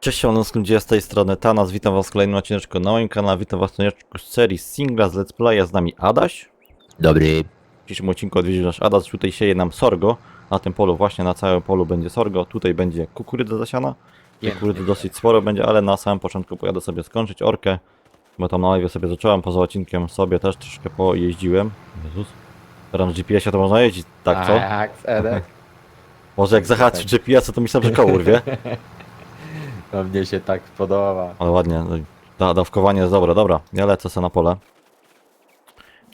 Cześć, siemano, gdzie z tej strony Tanas, witam was w kolejnym odcineczku na moim kanale, witam was w odcineczku z serii Singla z Let's Playa, z nami Adaś. Dobry. W dzisiejszym odcinku odwiedził nasz Adaś, tutaj sieje nam sorgo, na tym polu właśnie, na całym polu będzie sorgo, tutaj będzie kukurydza zasiana, kukurydzy dosyć sporo będzie, ale na samym początku pojadę sobie skończyć orkę, bo tam na live sobie zacząłem, poza odcinkiem sobie też troszkę pojeździłem. Jezus. Teraz GPS-ie to można jeździć, tak co? Tak, Edek. Może jak zahaczyć GPS-a to myślałem, że koło urwie. No mnie się tak podoba. Ale ładnie, no da, dawkowanie jest dobre, dobra, ja lecę sobie na pole.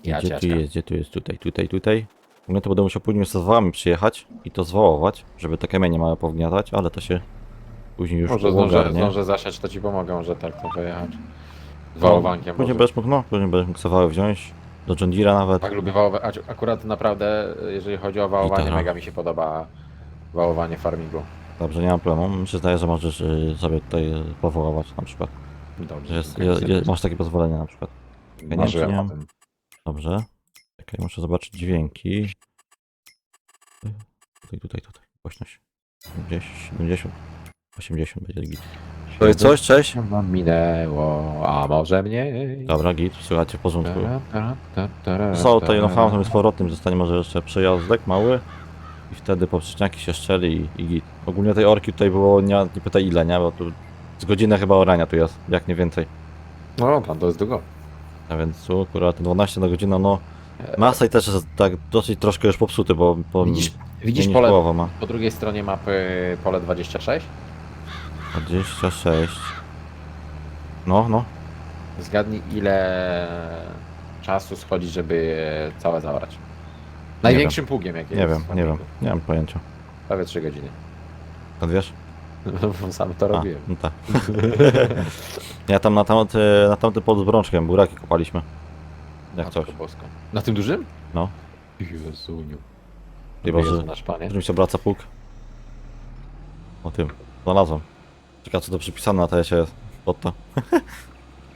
Ja gdzie tu ciaczka. jest, gdzie tu jest, tutaj, tutaj, tutaj. W ogóle to będę musiał później z wałami przyjechać i to zwałować, żeby te kamienie małe powgniatać, ale to się później już Może zdążę, ogarnie. zdążę zasiać, to ci pomogę, może tak to pojechać. Z wałowankiem. Później może. będziesz mógł, no, później będziesz mógł sobie wziąć, do John Deere'a nawet. Tak lubię wałować. a- Akurat naprawdę, jeżeli chodzi o wałowanie, Gitara. mega mi się podoba wałowanie farmingu. Dobrze, nie mam problemu. Mi się zdaje, że możesz y, sobie tutaj y, powołować na przykład. Dobrze. Że jest, dziękuję je, je, serdecznie. masz takie pozwolenie na przykład. nie wiem, czy nie o mam. tym. Dobrze. Czekaj, muszę zobaczyć dźwięki. Tutaj, tutaj, tutaj. Głośność. 70, 70 80 będzie git. To jest coś, cześć? Wam minęło, a może mniej. Dobra, git, słuchajcie, w porządku. Zostało tutaj no fantem z powrotem, zostanie może jeszcze przejazdek mały i wtedy poprzeczniaki się szczeli i, i git. Ogólnie tej orki tutaj było, nie, nie pytaj ile, nie, bo tu z godziny chyba orania tu jest, jak nie więcej. No, tam to jest długo. A więc tu akurat 12 na godzinę, no Masaj też jest tak dosyć troszkę już popsuty, bo, bo Widzisz, mniej widzisz niż pole, połowa ma. po drugiej stronie mapy pole 26? 26. No, no. Zgadnij ile czasu schodzi, żeby całe zaorać. Największym pługiem jaki Nie jest wiem, nie wiem, nie mam pojęcia. Prawie 3 godziny. Skąd wiesz? Sam to robiłem. no tak. ja tam na, tamty, na tamty pod z brączkiem buraki kopaliśmy. Jak coś. Na tym dużym? No. Jezuniu. Boże. Jezu, nasz panie. Którym się obraca pług? O tym. Znalazłem. Czekaj, co to przypisane na tesie jest. Pod to.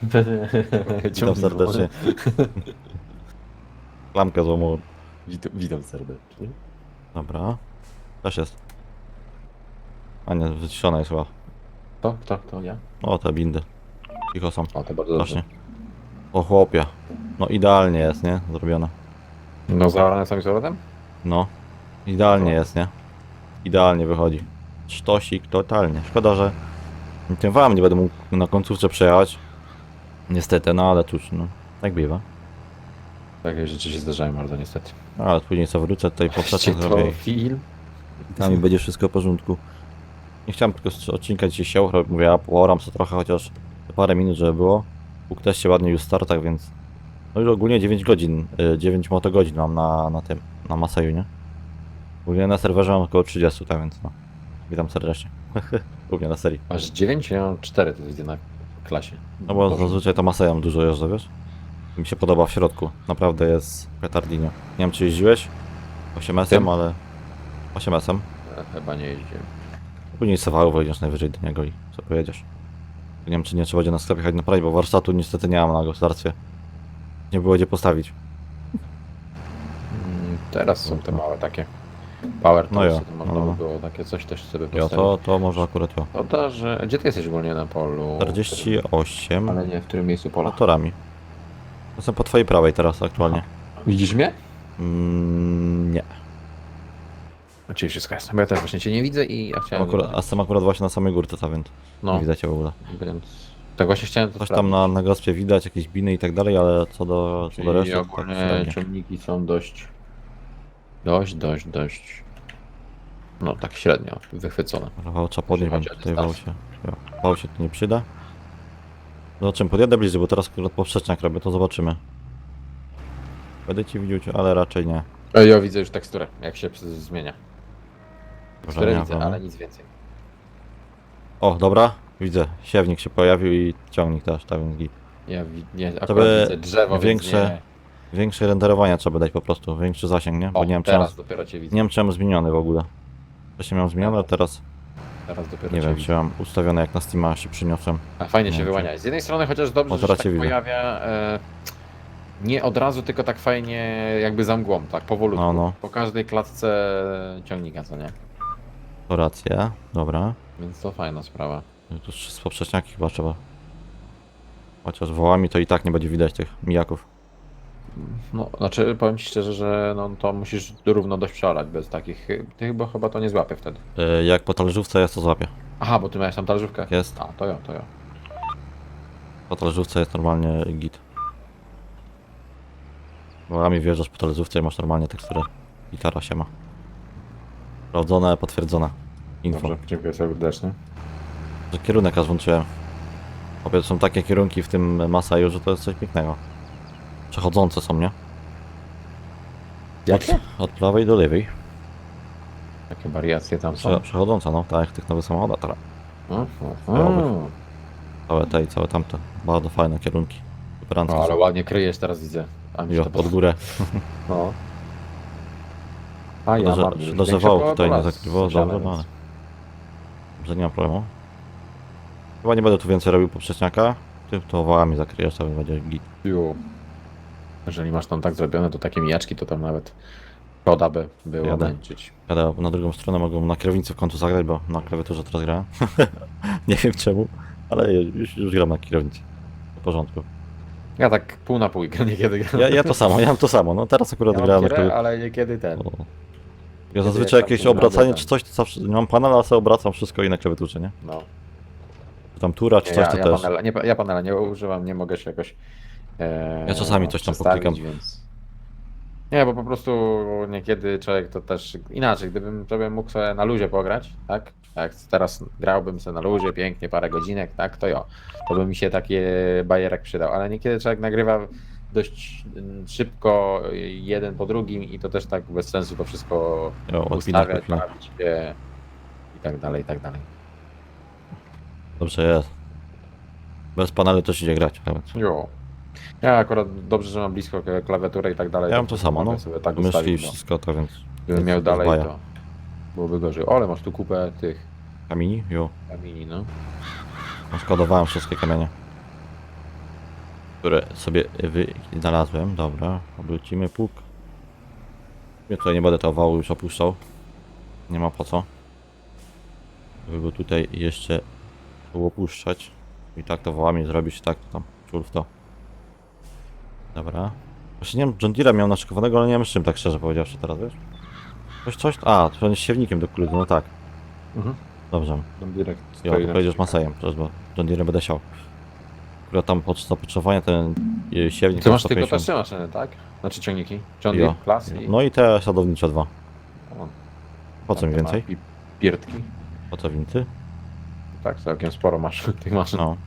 Witam serdecznie. Klamkę złamałem. Witam, witam serdecznie. Dobra. Też jest. A nie, wyciszona jest chyba. To, to, to ja. O, te bindy. Cicho są. O, to bardzo dobrze. Właśnie. O chłopie. No idealnie jest, nie? Zrobione. No zaorane samym zawodem? No. Idealnie jest, nie? Idealnie wychodzi. Sztosik totalnie. Szkoda, że tym wam nie będę mógł na końcówce przejechać. Niestety, no ale cóż, no. Tak bywa. Takie rzeczy się zdarzają bardzo niestety. Ale później co wrócę tutaj po przeczach zrobię i film. tam i będzie wszystko w porządku. Nie chciałem tylko z odcinka dzisiaj się uchrać, mówię, ja poram sobie trochę, chociaż parę minut, żeby było. Bóg też się ładnie już w startach, więc no już ogólnie 9 godzin, y, 9 motogodzin mam na, na tym, na Maseju, nie? Ogólnie na serwerze mam około 30, tak więc no. Witam serdecznie. Głównie na serii. Masz 9, ja mam 4, to widzę na klasie. No bo Boże. zazwyczaj to Masejem dużo jeżdżę, wiesz? Mi się podoba w środku, naprawdę jest petardinio. Nie wiem czy jeździłeś? 8S, Tym? ale 8S. Ja Chyba nie jeździłem. Później sewału wejdziesz najwyżej do niego i co pojedziesz. Nie wiem czy nie trzeba będzie na sklepie jechać naprawić, bo warsztatu niestety nie mam na gospodarstwie. Nie było gdzie postawić. Mm, Teraz są te małe takie. Power No ja, to można no, no. by było takie coś też sobie Ja postawić. to, to może akurat. To to, że... Gdzie ty jesteś ogólnie na polu? 48 Ale nie, w którym miejscu pola? motorami. Jestem po twojej prawej teraz aktualnie. Widzisz mnie? Mm, nie. Czyli wszystko jest. Bo ja też właśnie cię nie widzę i ja chciałem... Akurat, a jestem akurat właśnie na samej górce, ta, więc no, nie widać cię w ogóle. więc... Tak właśnie chciałem to Coś tam na, na gospie widać, jakieś biny i tak dalej, ale co do, co do reszty, to tak ogólnie średnio. ciągniki są dość... Dość, dość, dość... No tak średnio wychwycone. Rafał trzeba podnieść, bo chodzi o tutaj wał się, wał się tu nie przyda. Zobaczymy, podjadę bliżej, bo teraz akurat poprzeczniak robię, to zobaczymy. Będę ci widział, cię, ale raczej nie. E, Ja widzę już teksturę, jak się zmienia. Może Teksturę nie, widzę, no. ale nic więcej. O, dobra, widzę, siewnik się pojawił i ciągnik też, tak więc git. Ja wi- nie, akurat by widzę drzewo, większe- więc nie. Większe renderowania trzeba dać po prostu, większy zasięg, nie? Bo O, nie wiem, czy mam, teraz dopiero cię widzę. nie wiem, czy mam zmieniony w ogóle. Wcześniej miałem zmieniony, a teraz Teraz dopiero nie cię wiem, widzę. czy mam ustawione jak na Steama się przyniosłem. A fajnie Nie się wiem, wyłaniałeś. Z jednej strony chociaż dobrze, że się teraz tak cię widzę. pojawia e, nie od razu, tylko tak fajnie jakby za mgłą, tak powolutku. No, no. Po każdej klatce ciągnika, co nie? To rację, dobra. Więc to fajna sprawa. No Tu z poprzeczniaki chyba trzeba. Chociaż wołami to i tak nie będzie widać tych mijaków. No, znaczy powiem ci szczerze, że no to musisz równo dość przeorać bez takich. Ty chyba chyba to nie złapie wtedy. Y, Jak po talerzówce jest to złapię. Aha, bo ty miałeś tam talerzówkę. Jest. A, to ja, to ja. Po talerzówce jest normalnie git. Wołami wjeżdżasz po talerzówce i masz normalnie teksturę. Gitara się ma. Sprawdzone, potwierdzone. Info. Dobrze, dziękuję serdecznie. Że kierunek aż włączyłem. Obie są takie kierunki w tym Masaju, że to jest coś pięknego. Przechodzące są, nie? Jakie? Od prawej do lewej. Jakie wariacje tam Prze są? przechodzące, no, tak jak w tych nowych samochodach teraz. Mm, mm. Całe te i całe tamte. Bardzo fajne kierunki. No, ale są. ładnie kryjesz teraz widzę. A mi się Jo, to pod górę. No. A ja Szkoda, że- bardzo szkoda, że większe wał koło tutaj nie zakrywało, sąsiada, dobrze, no więc- ale- Że nie ma problemu. Chyba nie będę tu więcej robił poprzeczniaka. Ty to wołami zakryjesz, to będzie git. Jo. Jeżeli masz tam tak zrobione, to takie mijaczki, to tam nawet szkoda by było Jadę. męczyć. Jadę na drugą stronę, mogą na kierownicy w końcu zagrać, bo na klawiaturze teraz grałem. nie wiem czemu, ale już, już gram na kierownicy. W porządku. Ja tak pół na pół niekiedy gram. Ja, ja to samo, ja mam to samo. No teraz akurat ja grałem kierę, ale niekiedy ten. O. Ja zazwyczaj jakieś obracanie czy coś, to zawsze nie mam panela, ale sobie obracam wszystko i na klawiaturze, nie? No. Tam tura czy coś, ja, to ja, też. panela, nie, ja panela nie używam, nie mogę się jakoś. E, Ja czasami coś tam przestawić, poklikam. Więc... Nie, bo po prostu niekiedy człowiek to też inaczej. Gdybym sobie mógł sobie na luzie pograć, tak? Jak teraz grałbym sobie na luzie, pięknie, parę godzinek, tak? To jo. To by mi się takie bajerek przydał. Ale niekiedy człowiek nagrywa dość mm, szybko, jeden po drugim i to też tak bez sensu to wszystko Jo, odpinać, ustawiać, bawić się i tak dalej, i tak dalej. Dobrze jest. Bez panelu też idzie grać. więc Jo. Ja akurat dobrze, że mam blisko k- klawiaturę i tak dalej. Ja mam to samo, mogę no. sobie tak Myszki i ustawić, bo wszystko to, więc gdybym miał dalej, zbaja. to byłoby gorzej. O, ale masz tu kupę tych Kamieni? Jo. kamieni, no. Składowałem wszystkie kamienie. Które sobie znalazłem. Dobra, obrócimy puk. Ja tutaj nie będę tego wału już opuszczał. Nie ma po co. Żeby go tutaj jeszcze tu opuszczać. I tak to wołami zrobić, tak to tam czul w to. Dobra. Właśnie nie wiem, John Deere miał naszykowanego, ale nie wiem z czym tak szczerze powiedziawszy teraz, wiesz? Coś, coś? A, to jest siewnikiem do kuludu, no tak. Mhm. Dobrze. Tam direkt Ja stoi to na pojedziesz. Masejem, przecież bo John Deere będę siał. Akurat tam pod zapotrzebowanie ten y, siewnik Ty ma masz tylko te 150. trzy maszyny, tak? Znaczy ciągniki. John Jo. Deere, i... No i te sadownicze dwa. O, Po co mi ma więcej? I pierdki. Po co winty? Tak, całkiem sporo masz tych maszyn. No.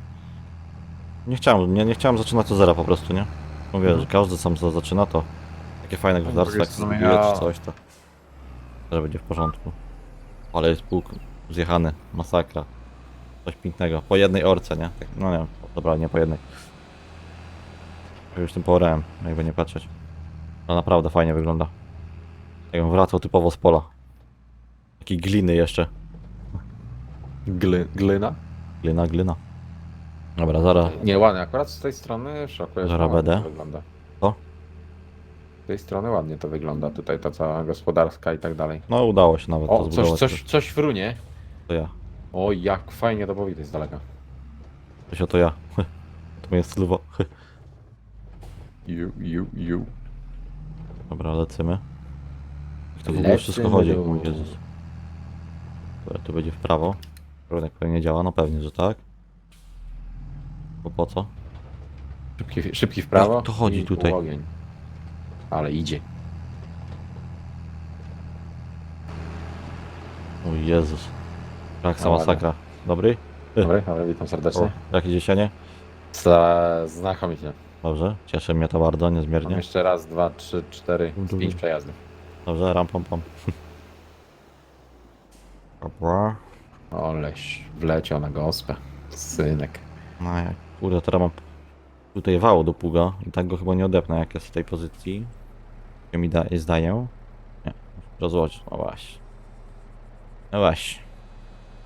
Nie chciałem, nie, nie chciałem zaczynać od zera po prostu, nie? Mówię, że każdy sam co zaczyna, to takie fajne No, z gospodarstwo jak zbije ja- czy coś, to że będzie w porządku. Ale jest pług zjechany, masakra. Coś pięknego. Po jednej orce, nie? Tak, no nie, dobra, nie po jednej. Już tym porałem, jakby nie patrzeć. Ale naprawdę fajnie wygląda. Jakbym wracał typowo z pola. Takiej gliny jeszcze. Gly, glyna? Glina, glina. Dobra, zaraz. Nie, ładnie. Akurat z tej strony szokuje, że Zaraz będę. to wygląda. Co? Z tej strony ładnie to wygląda. Tutaj ta cała gospodarska i tak dalej. No udało się nawet to O, coś, zbudować. coś, coś frunie. To ja. O, jak fajnie to powidać z daleka. To się to ja. To mnie jest lubo. Ju, ju, ju. Dobra, lecimy. Jak to w ogóle wszystko Lecimy chodzi? O Jezus. Dobra, tu będzie w prawo. Kierunek pewnie działa, no pewnie, że tak. Bo po co? Szybki, szybki w prawo. Jak to chodzi i tutaj? Ogień. Ale idzie. O Jezus. Kraksa No ładnie. masakra. Dobry? Dobry, ale witam O, serdecznie. jakie dziesięcie? Za, znakomicie. Dobrze, cieszy mnie to bardzo, Mam niezmiernie. jeszcze raz, dwa, trzy, cztery, z pięć przejazdów. Dobrze, ram pom pom. Dobra. Oleś, wleciał na gospę. Synek. No jak, kurde, teraz mam tutaj wał do pługa i tak go chyba nie odepnę, jak jest w tej pozycji. Jak mi da, zdaję. Nie, rozłożyć, no właśnie. No właśnie.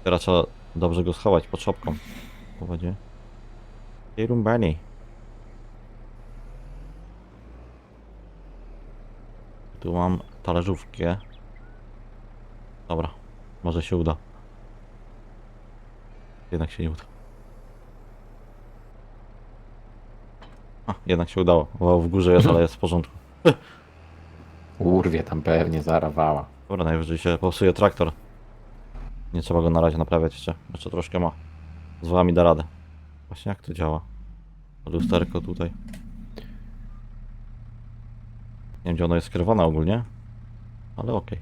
Teraz trzeba dobrze go schować pod szopką. W wodzie. Tej rumbani. Tu mam talerzówkę. Dobra, może się uda. Jednak się nie udało. A, jednak się udało. Wow, w górze jest, ale jest w porządku. Urwie tam pewnie zarawała. Dobra, najwyżej się popsuje traktor. Nie trzeba go na razie naprawiać jeszcze. Jeszcze troszkę ma. Z wami da radę. Właśnie jak to działa? Lusterko tutaj. Nie wiem, gdzie ono jest skierowane ogólnie. Ale okej.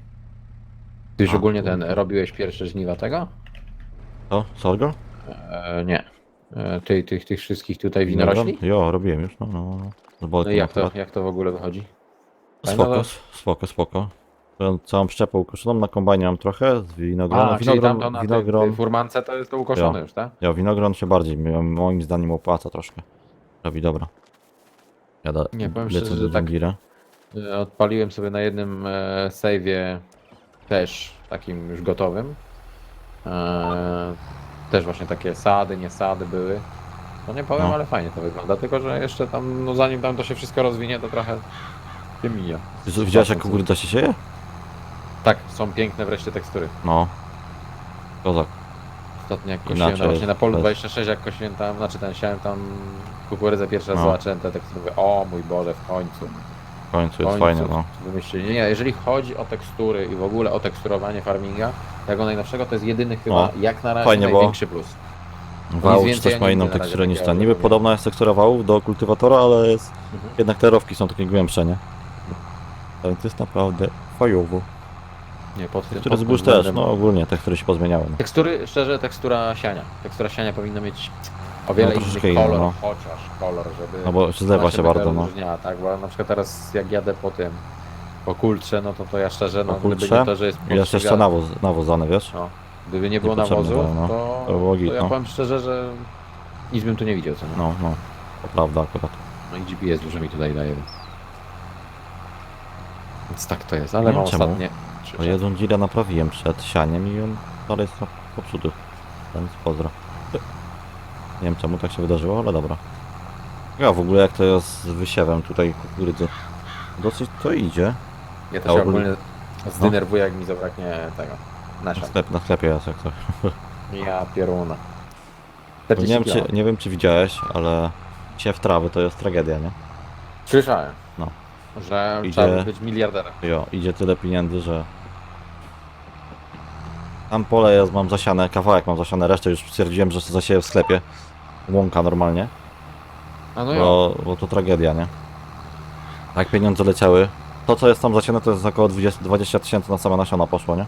Ty już A, ogólnie ten, robiłeś pierwsze żniwa tego? To? Sorgo? E, nie. E, ty, tych, tych wszystkich tutaj winorośli? Jo, robiłem już, no, no. no. Z No i jak to, akurat. jak to w ogóle wychodzi? Spoko, no spoko, spoko. Całą przyczepą ukoszoną na kombajnie mam trochę, z winogrona. A, czyli winogron, tamto na tej, winogron, tej furmance to jest to ukoszone już, tak? ja, winogron się bardziej, mi- moim zdaniem opłaca troszkę. Robi dobra. Nie, powiem lecę szczerze, do że tak- Deere'a. E, Odpaliłem sobie na jednym e, save'ie też takim już gotowym. E, też właśnie takie sady, nie sady były. No nie powiem, No. ale fajnie to wygląda, tylko że jeszcze tam, no zanim tam to się wszystko rozwinie, to trochę tym mija. Widziałeś jak co- kukurydza się sieje? Tak, są piękne wreszcie tekstury. No. Kozak. Ostatnio jak kosiłem, Inaczej no właśnie na polu to jest- 26 jak kosiłem tam, znaczy ten siałem tam kukurydzę pierwszy raz No. zobaczyłem te tekstury, mówię, o mój Boże, w końcu. W końcu jest fajnie, no. Wymyślili. Nie, jeżeli chodzi o tekstury i w ogóle o teksturowanie farminga, tego najnowszego to jest jedyny chyba No. jak na razie Fajnie, bo- największy plus. Wałów więcej też ja ma inną na razie teksturę niż ten. nie Niby robiłem. podobna jest tekstura wałów do kultywatora, ale jest Mhm. jednak te rowki są takie głębsze, nie? Ale to jest naprawdę fajowo. Nie, pod tym pod zbóż tym też, względem- no ogólnie tekstury się pozmieniały. No. Tekstury, szczerze, tekstura siania. Tekstura siania powinna mieć o wiele No, inny kolor, no. chociaż kolor, żeby... no bo się zlewa ona się bardzo, no. różniała, tak, bo na przykład teraz jak jadę po tym, po kultrze, no to to ja szczerze, no Po gdyby kultrze? nie to, że jest jest jeszcze podstrzyga- nawóz, nawozany, wiesz? No, gdyby nie było Niepotrzebny nawozu, był, no. to, To było to, git, ja no. powiem szczerze, że nic bym tu nie widział, co nie? No, no. To prawda akurat. No i GPS dużo mi tutaj daje, więc... Więc tak to jest, ale Nie mam wiem czemu. ostatnie... No jeden Gira naprawiłem przed sianiem i on dalej jest popsuty. Ten pozdro. Nie wiem czemu tak się wydarzyło, ale dobra. Ja w ogóle jak to jest z wysiewem tutaj kukurydzy. Dosyć to idzie. Ja się ogólnie- ogólnie zdenerwuję, jak mi zabraknie tego, nasion. sklep, na sklepie jest jak to. Ja pieruna. Nie wiem, 40 czy, nie wiem czy widziałeś, ale siew trawy to jest tragedia, nie? Słyszałem. No. Że Idzie- trzeba być miliarderem. Jo, idzie tyle pieniędzy, że... Tam pole jest, mam zasiane, kawałek mam zasiane, resztę już stwierdziłem, że zasieję w sklepie. Łąka normalnie. A no jo. bo, bo to tragedia, nie? Jak pieniądze leciały, to co jest tam zasiane to jest około 20 20 tysięcy na same nasiona poszło, nie?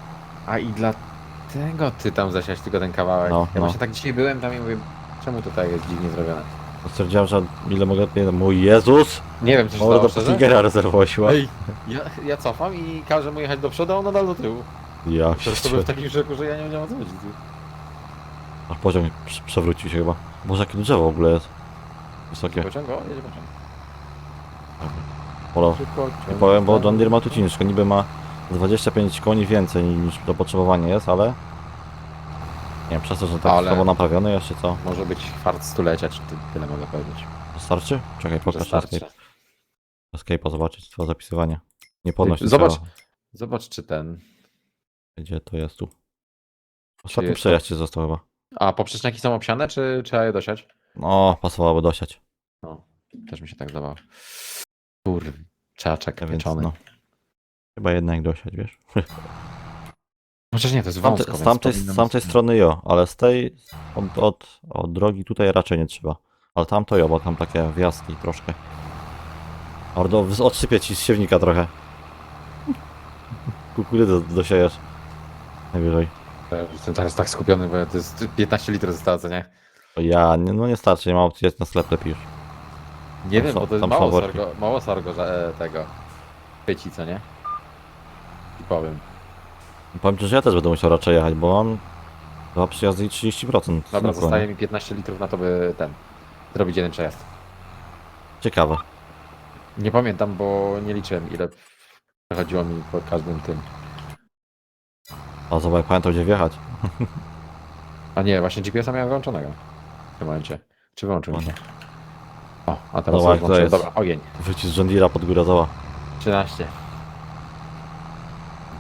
A i dlatego ty tam zasiać tylko ten kawałek. No, ja no. właśnie tak dzisiaj byłem tam i mówię, czemu tutaj jest dziwnie zrobione? To stwierdziłem, że ile mogę... ile- Mój Jezus! Nie wiem, do szczerze. Tigera rezerwosiła. Ej, ja, ja cofam i każę mu jechać do przodu, a on nadal do tyłu. Ja Teraz to był w takim szoku, że ja nie wiedziałem o co chodzi. ty. Aż poziom prze- przewrócił się chyba. Boże, jakie drzewo w ogóle jest. Wysokie. Pociąg, o, jedzie pociąg. Polo. Szybko, Nie powiem, bo John Deere ma tu ciężko. Niby ma 25 koni więcej niż dopotrzebowanie jest, ale... Nie wiem, przez to, że tak Ale- słabo naprawiony jeszcze co? Może być fart stulecia, czy ty, tyle mogę powiedzieć. Wystarczy? Czekaj, pokaż Wystarczy. Escape. Escape'a zobaczyć, twoje zapisywanie. Nie podnoś zobacz. niczego. Zobacz, czy ten... Gdzie to jest tu? Ostatni jest to? przejazd ci został chyba. A poprzeczniki są obsiane, czy trzeba je dosiać? No, pasowałoby dosiać. No, też mi się tak zdawało. Kur... Czaczek więc pieczony. no. Chyba jednak dosiać, wiesz? Chociaż nie, to jest Z wąsko, z tamtej, z tamtej strony jo, ale z tej, od, od, od drogi tutaj raczej nie trzeba. Ale tam to jo, bo tam takie wjazdki troszkę. Ordo, odsypię ci z siewnika trochę. Kukurydzę dosiejesz. Najwyżej. Ja Jestem teraz tak skupiony, bo to jest 15 litrów zostało, co nie? Ja, nie, no nie starczy, nie mam opcji na sklep lepiej już. Nie Tam wiem, są- bo to jest tam są mało worki. sargo, mało sargo że, e, tego. Pyci, co nie? I powiem. Powiem ci, że ja też będę musiał raczej jechać, bo mam dwa przyjazdy i 30%. Dobra, zostaje nie? mi 15 litrów na to, by ten. Zrobić jeden przejazd. Ciekawe. Nie pamiętam, bo nie liczyłem ile przechodziło mi po każdym tym. A zobacz, pamiętam gdzie wjechać. A nie, właśnie GPS-a miałem wyłączonego. W tym momencie. Czy wyłączył mi się? O, a teraz Zobacz, to jest. Dobra, ogień. Wycisk John Deere'a pod górę zała. 13.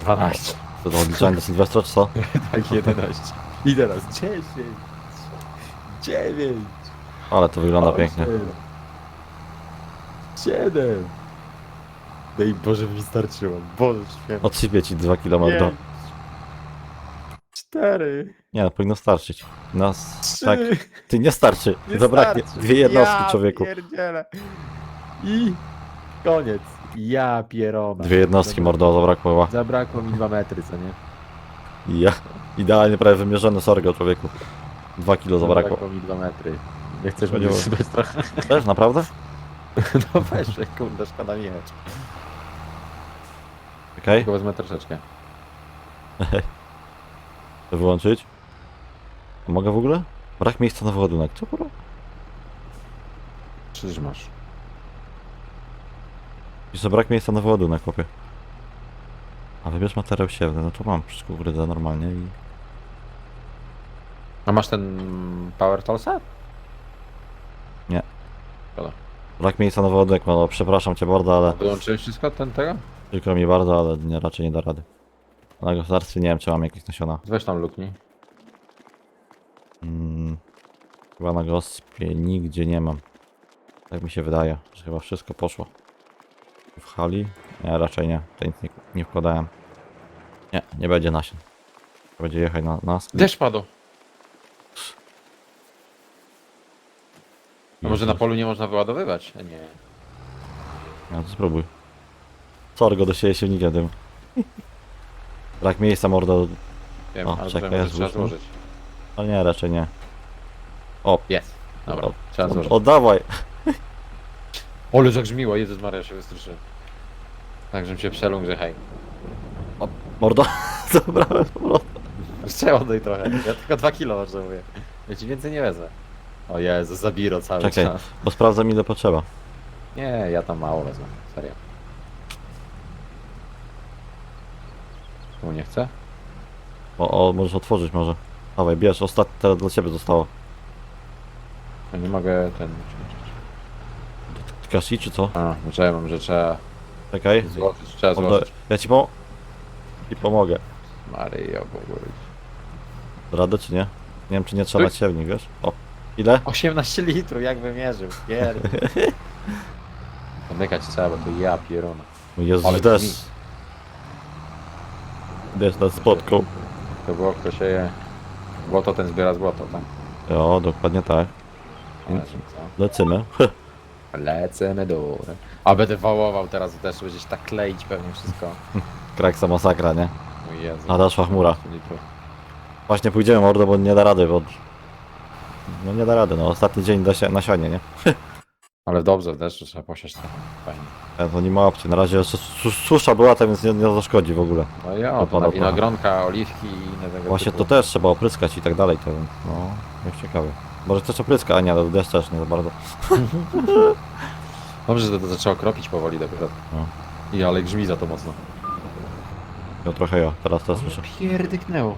12. To do odliczania do Sylwestra czy co? Tak, 11. I teraz 10. Dziewięć. Ale to wygląda pięknie. Siedem. Dej Boże mi starczyło. Boże święty. Odsypię ci 2 km do... Cztery. Nie, no powinno starczyć. Nas... Trzy. Tak, ty nie starczy. Nie Zabraknie. starczy. Dwie jednostki, ja człowieku. Pierdzielę. I koniec. Ja pierona. Dwie jednostki, mordo, zabrakło chyba. Zabrakło mi dwa metry, co nie? Ja. Idealnie prawie wymierzony sorgo, człowieku. 2 kilo zabrakło. mi dwa metry. Nie chcesz mnie Chodziło. trochę? Też, naprawdę? No weź, kurde, szkoda mi jechać. Okej, Tylko wezmę troszeczkę. to wyłączyć. Mogę w ogóle? Brak miejsca na wyładunek. Co kurwa? Czyż masz? Pisze brak miejsca na wyładunek, chłopie. A wybierz materiał siewny, no to mam wszystko kurde normalnie i... A masz ten Power Toolsa? Brak miejsca na wyładunek, no przepraszam cię bardzo, ale... Wyłączyłeś wszystko ten tego? Przykro mi bardzo, ale nie, raczej nie da rady. Na gospodarstwie nie wiem, czy mam jakieś nasiona. Weź tam luknij. Mm, chyba na gospie nigdzie nie mam. Tak mi się wydaje, że chyba wszystko poszło. W hali? Nie, raczej nie. To nic nie, nie wkładałem. Nie, nie będzie nasion. Będzie jechać na nas. Deszcz padł. A może na polu nie można wyładowywać? E, Nie. No to spróbuj. Sorgo do siebie silnikiem tym. Brak miejsca mordo, Wiem, O, ale czekaj, czekaj, ja trzeba złożyć. ale nie, raczej nie. Jest. Dobra, O, trzeba złożyć. Oddawaj! Ole, zagrzmiło, Jezus Maria się wystraszyłem. Tak, żebym się przeląkł, że hej. Mordo, zabrałem prostu. Jeszcze oddaj trochę. Ja tylko dwa kilo potrzebuję. Ja ci więcej nie wezmę. O Jezu, zabiro cały Czekaj, czas. bo sprawdzam ile potrzeba. Nie, ja tam mało wezmę. Serio. Tu nie chcę? O, o, możesz otworzyć może. Dawaj, bierz, ostatnie teraz dla ciebie zostało. Ja nie mogę ten... Kasi czy co? A, mam, że trzeba Czekaj. złożyć. Trzeba Odda- złożyć. Ja ci pom... I pomogę. Maryjo, Bogu. Radę czy nie? Nie wiem czy nie trzeba Ty- na siewnik, wiesz? O. Ile? 18 litrów, jak wymierzył. Pierd... Pomykać trzeba, bo to ja pierona. Jest Ale deszcz. brzmi. Deszcz nad spotką. To było, kto się je... Złoto ten zbiera złoto, tak? Jo, dokładnie tak. Ale co? lecimy. Lecimy do góry. A będę wałował teraz w deszczu, będziesz tak kleić pewnie wszystko. Kraksa masakra, nie? Mój Jezu. Nadeszła chmura. 18 litrów. Właśnie pójdziemy mordo, bo nie da rady, bo... No nie da rady, no ostatni dzień da się na sianie, nie? Ale dobrze, w deszczu trzeba posiać trochę. Fajnie. To nie ma opcji. Na razie jeszcze su- susza była, to więc nie, nie zaszkodzi w ogóle. No ja, To to pada na trochę. winogronka, oliwki i inne tego Właśnie typu. to też trzeba opryskać i tak dalej, to no, jest ciekawe. Może też opryska, a nie, ale deszcz też nie za bardzo. Dobrze, że to, to zaczęło kropić powoli dopiero. No. I ale grzmi za to mocno. No trochę ja, teraz też słyszę. Pierdyknęło.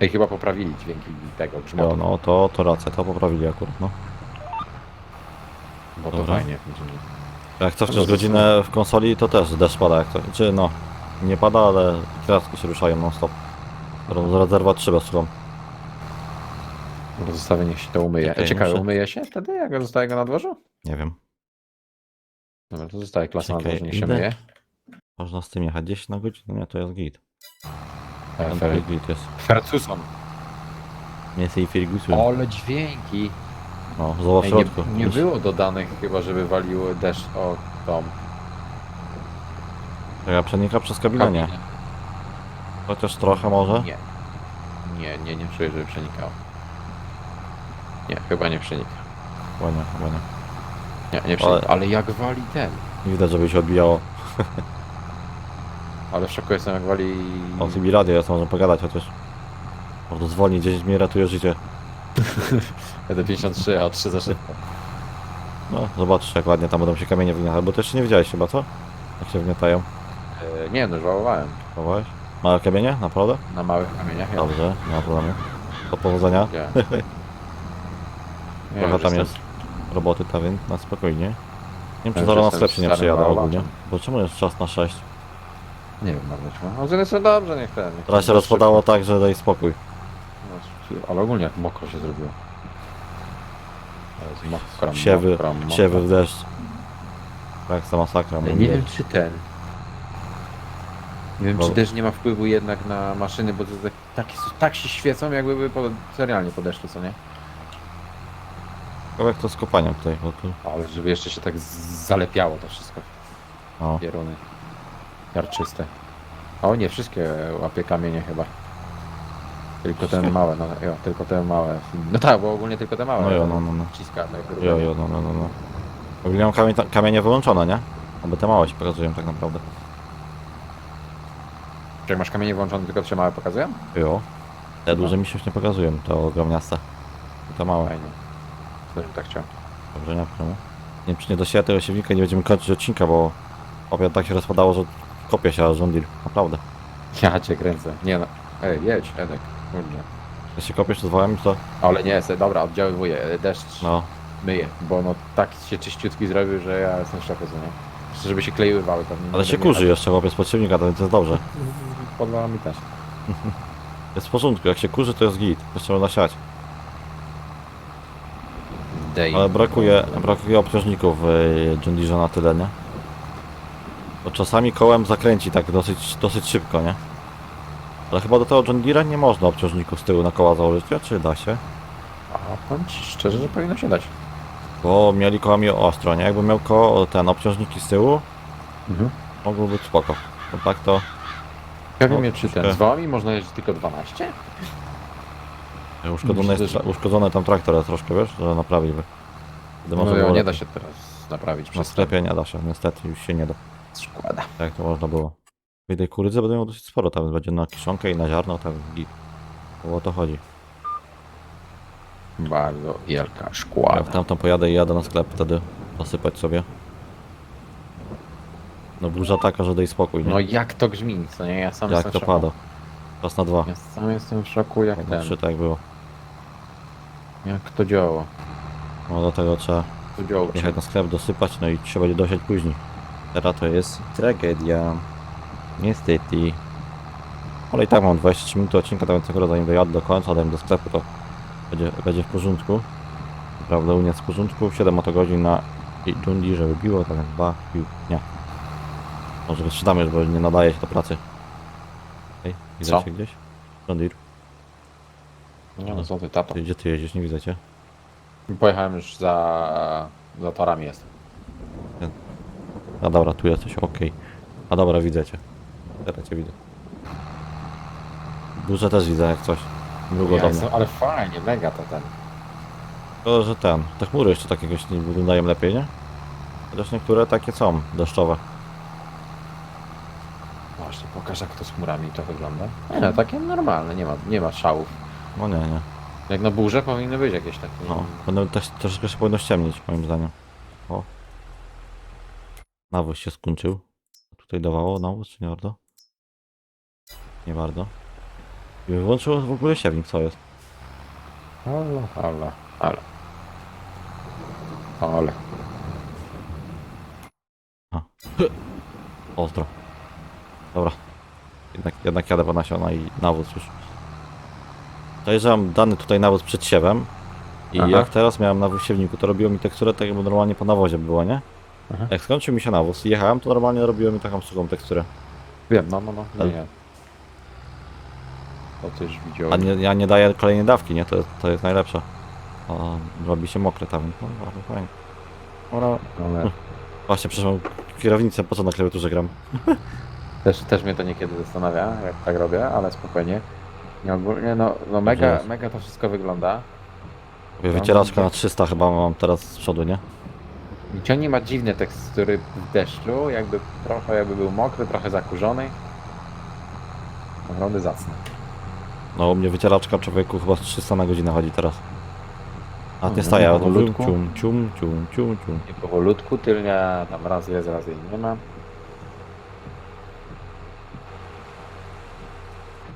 Ej, chyba poprawili dźwięki tego Jo, grzmotu. no to, to racja, to poprawili akurat, no. Bo to dobra. fajnie. Jak No to godzinę w konsoli, to też deszcz pada, jak to, czy no, nie pada, ale kraski się ruszają non stop. Z rezerwa 3 bez szum. Dobra, Zostawię, niech się to umyje. Czekaj, Ej, ciekawe, muszę- umyje się wtedy, jak ja zostaję go na dworzu? Nie wiem, Dobra, to zostaje klasa na Czekaj, dworzu, niech się ile? myje. można z tym jechać 10 na godzinę? Nie, to jest git. E, Ten Fer- git jest. Ferguson. Miejsce i Ferguson. Ale dźwięki. No, zobacz w Ej, środku. nie, nie było dodanych chyba, żeby waliły deszcz o tom. Czekaj, przenika przez kabinę, nie. Chociaż trochę może. Nie. Nie, nie, nie czuję, żeby przenikało. Nie, chyba nie przenika. Chyba nie, chyba nie. Nie, nie przenika. Ale- Ale jak wali ten. Nie widać, żeby się odbijało. Ale w szoku jestem jak wali... O, CB radio jest, możemy pogadać chociaż. Może zwolni 10 mi ratuje życie. ED53, a 3 za szybko. No, zobaczysz jak ładnie tam będą się kamienie wygniatać, bo to jeszcze nie widziałeś chyba, co? Jak się wgniatają. E, nie, no już wałowałem. Próbowałeś? Małe kamienie? Naprawdę? Na małych kamieniach. ja. Dobrze, nie ma problemu. Do powodzenia. Nie. Nie, Trochę już tam jestem- jest roboty, ta więc na spokojnie. Nie wiem, Ja czy już zaraz na jestem sklep się nie starym przyjadę małolatą. ogólnie. Bo czemu jest czas na 6? Nie wiem nawet. No, z jednej strony dobrze, niech ten. niech Teraz się rozpadało tak, że daj spokój. Ale ogólnie jak mokro się zrobiło. To jest mokro, Siewy, siewy w deszcz. Tak, ta masakra. Ja mówię. Nie wiem czy ten. Nie wiem Bo- czy też nie ma wpływu jednak na maszyny, bo to tak, tak, tak się świecą jakby były po, serialnie po deszczu, co nie? Kawałek to z kopaniem tutaj. bo tu- Ale żeby jeszcze się tak z- zalepiało to wszystko. O, Pieruny. Jarczyste. O nie, wszystkie łapie kamienie chyba. Tylko te małe, no jo, tylko te małe. No tak, bo ogólnie tylko te małe. no jo, no, no, no. Grube. Jo, jo, no, no, no, no. Ogólnie mam kamie, kamienie wyłączone, nie? Aby te małe się pokazują tak naprawdę. Czy jak masz kamienie włączone, tylko te małe pokazują? Jo. Te duże mi się już nie pokazują, to ogromniaste. I te małe. Fajnie. Co bym tak chciał. Dobrze, nie czemu. Nie wiem, czy nie dosięła tego siewnika i nie będziemy kończyć odcinka, bo obiad tak się rozpadało, że kopie się aż John Deere. Naprawdę. Ja cię kręcę. Nie no. Ej, jedź, Edek. Kurde. Się kopiesz z wołem, to Ale nie, se, dobra, oddziaływuje. Deszcz no, myje, bo no tak się czyściutki zrobił, że ja jestem w szoku, co nie? Jeszcze Żeby się kleiły wały pewnie. ale się kurzy jeszcze z podsiewnika, to, to jest dobrze. Podoba mi też. Jest w porządku, jak się kurzy to jest git, jeszcze można siać. Ale brakuje, brakuje obciążników w John Deere na tyle, nie? Bo czasami kołem zakręci tak dosyć, dosyć szybko, nie? Ale chyba do tego John Deere nie można obciążników z tyłu na koła założyć, czy da się? A powiem ci szczerze, że powinno się dać. Bo mieli kołami ostro, nie? Jakby miał koło, ten obciążniki z tyłu, Mhm. mogło być spoko. Bo tak to Ja No, wiem, czy ten. Z wałami można jeździć tylko 12? uszkodzone, Myślę, jest, że- uszkodzone tam troszkę, wiesz, że naprawić by. Wtedy No było nie da lepiej. się teraz naprawić Na przez sklepie nie da się, niestety już się nie da. Szkoda. Tak to można było. Tej kurydzy będę miał dosyć sporo, tam będzie na kiszonkę i na ziarno, tak git. Bo o to chodzi. Bardzo wielka Jak szkłada. tam tam pojadę i jadę na sklep, wtedy posypać sobie. No burza taka, że daj spokój, nie? No jak to grzmi, co nie? Ja sam jak jestem to w szoku. pada. Raz na dwa. Ja sam jestem w szoku, jak Jak na ten. trzy tak jak było. Jak to działo. No do tego trzeba To jechać na sklep, dosypać, no i trzeba będzie dosiać później. Teraz to jest tragedia. Niestety. Ale i tak mam 23 minuty odcinka, tak więc akurat zanim dojadę do końca, dam do sklepu, to będzie, będzie w porządku. Naprawdę u mnie jest w porządku. 7 oto godzin na Deere, żeby biło, tak dwa, pił, nie. Może wytrzymamy bo nie nadaje się do pracy. Ej, widzę Co? cię gdzieś? John Deere. Nie no co ty, tato. Ty, gdzie ty jedziesz? Nie widzę cię. Pojechałem już za... za torami jestem. A dobra, tu jesteś, okej. A dobra, widzę cię. Teraz cię widzę. Burzę też widzę jak coś. Długo Ja jestem, ale fajnie, mega to ten. To, że ten, te chmury jeszcze tak jakoś nie wyglądają lepiej, nie? Chociaż niektóre takie są, deszczowe. Właśnie, pokaż jak to z chmurami to wygląda. Nie no, takie normalne, nie ma, nie ma szałów. No nie, nie. Jak na burze powinny być jakieś takie. No, będą też troszeczkę się powinno ściemnić, moim zdaniem. O. Nawóz się skończył. Tutaj dawało nawóz, czy nie bardzo? Nie bardzo. I wyłączył w ogóle siewnik, co jest? Ale, ale, ale. Ale. Ostro. Dobra. Jednak, jednak jadę po nasiona i nawóz już. Mam dany tutaj nawóz przed siewem. I Aha. jak teraz miałem nawóz w siewniku, to robiło mi teksturę tak jakby normalnie po nawozie było, nie? Aha. Jak skończył mi się nawóz i jechałem, to normalnie robiło mi taką suchą teksturę. Wiem, no, no, no. Ale- Nie, nie. To też A widziałem. nie, ja nie daję kolejnej dawki, nie? To, jest- to jest najlepsze. A, robi się mokre tam. No, bardzo fajnie. Dobra. Ale Właśnie, przepraszam, kierownicę, po co na klawiaturze gram? też, też mnie to niekiedy zastanawia, jak tak robię, ale spokojnie. Nie ogólnie, no, no mega, jest. mega to wszystko wygląda. Mówię, Wycieraczka na 300 chyba mam teraz z przodu, nie? I ciągnik ma dziwne tekstury w deszczu, jakby trochę jakby był mokry, trochę zakurzony. Naprawdę zacne. No u mnie wycieraczka człowieku chyba z 300 na godzinę chodzi teraz. A nie Mhm, staje, ale powolutku. cium, cium, cium, cium, cium. I powolutku, tylnia tam raz jest, raz jej nie ma.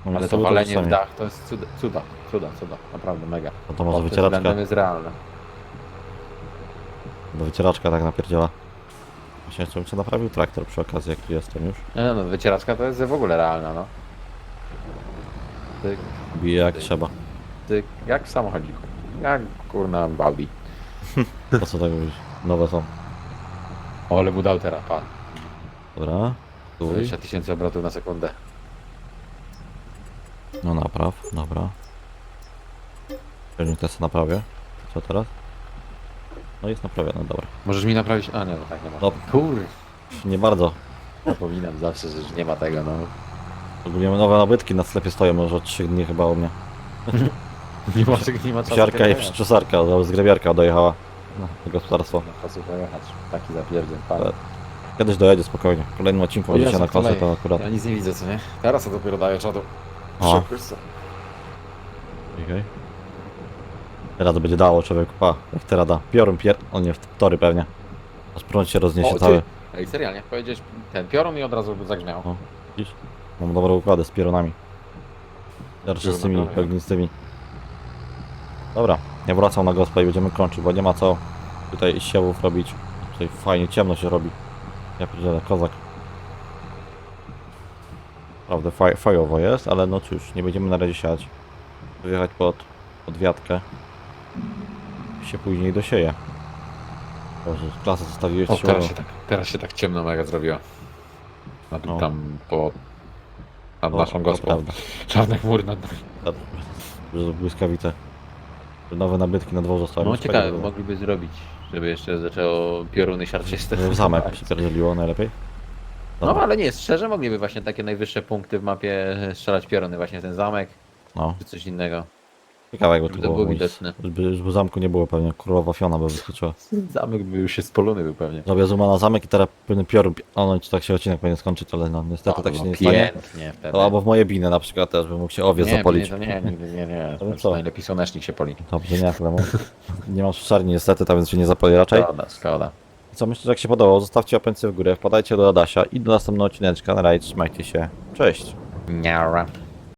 No, Ale to walenie w czasami. dach to jest cuda, cuda, cuda, cuda. naprawdę mega. No to może wycieraczka, względem jest realne. bo wycieraczka tak napierdziela. Właśnie jeszcze bym sobie naprawił traktor przy okazji, jak tu jestem już. Nie no, wycieraczka to jest w ogóle realna, no. Tyk, Bije jak trzeba. tyk, jak w samochodziku. Jak kurna bawi. Po co tak mówisz? Nowe są. O, ale mu dał teraz, pan. Dobra. Tu. 20 tysięcy obrotów na sekundę. No napraw, dobra. Ciągnik teraz naprawię. Co teraz? No jest naprawione, dobra. Możesz mi naprawić? A nie, no tak nie ma. No. Kur... Nie bardzo. Zapominam zawsze, że nie ma tego, no. Ogólnie nowe nabytki na sklepie stoją może od 3 dni chyba u mnie. Nie ma, nie ma czasu Siarka i pojechać. przyczesarka, z grabiarka dojechała na gospodarstwo. Ma czasu pojechać. Taki zapierdziel, pan. Ale Kiedyś dojedzie spokojnie. W kolejnym odcinku O Jezu, na kolej. to akurat. Ja nic nie widzę, co nie? Teraz to dopiero daję czadu. O. Szybko, co? Okej. Teraz to będzie dało człowieku, pa, jak teraz da. Piorun pier... O nie, w tory pewnie. Aż prąd się rozniesie O, ty. cały. Ej, serialnie, powiedzieć ten piorun i od razu by zagrzmiał. O, widzisz? Mam dobre układy z pierunami. Jarczystymi, Pierunami. ognistymi. Dobra, nie wracam na gospę i będziemy kończyć, bo nie ma co tutaj siewów robić. Tutaj fajnie ciemno się robi. Ja pierdzielę, kozak. Prawda, faj, fajowo jest, ale no cóż, nie będziemy na razie siać. Wyjechać pod, pod wiatkę. Się później dosieje. Boże, klasę zostawiłeś O, teraz się tak, teraz się tak ciemno mega zrobiło. No. tam po... Nad No, naszą to gospą. prawda. Czarny chmur nad nami. Tak, Że błyskawice. Że Nowe nabytki na dworze stoją. No ciekawe, mogliby zrobić, żeby jeszcze zaczęło pioruny siarczyste. W zamek przypierdzieliło najlepiej. No Dobra. ale nie, szczerze mogliby właśnie takie najwyższe punkty w mapie strzelać pioruny, właśnie w ten zamek, No, czy coś innego. Ciekawe jakby to Żeby było. widoczne. już, by, już by zamku nie było pewnie. Królowa Fiona by wyskoczyła. Zamek by już się spolony był pewnie. Zrobię zooma na zamek i teraz pewien piorun. pi- O no, czy tak się odcinek powinien skończyć, ale no niestety tak się nie stanie. Nie, wtedy. No, albo w moje biny na przykład też by mógł się owiec nie, zapolić. Nie, nie, nigdy nie, nie. To To co? najlepiej słonecznik się poli. Dobrze, nie, ale nie mam szarni niestety, tam więc się nie zapali raczej. Szkoda, szkoda. Co myślę, że jak się podobało, zostawcie opencję w górę, wpadajcie do Adasia i do następnego odcineczka. Na razie trzymajcie się. Cześć! Niara.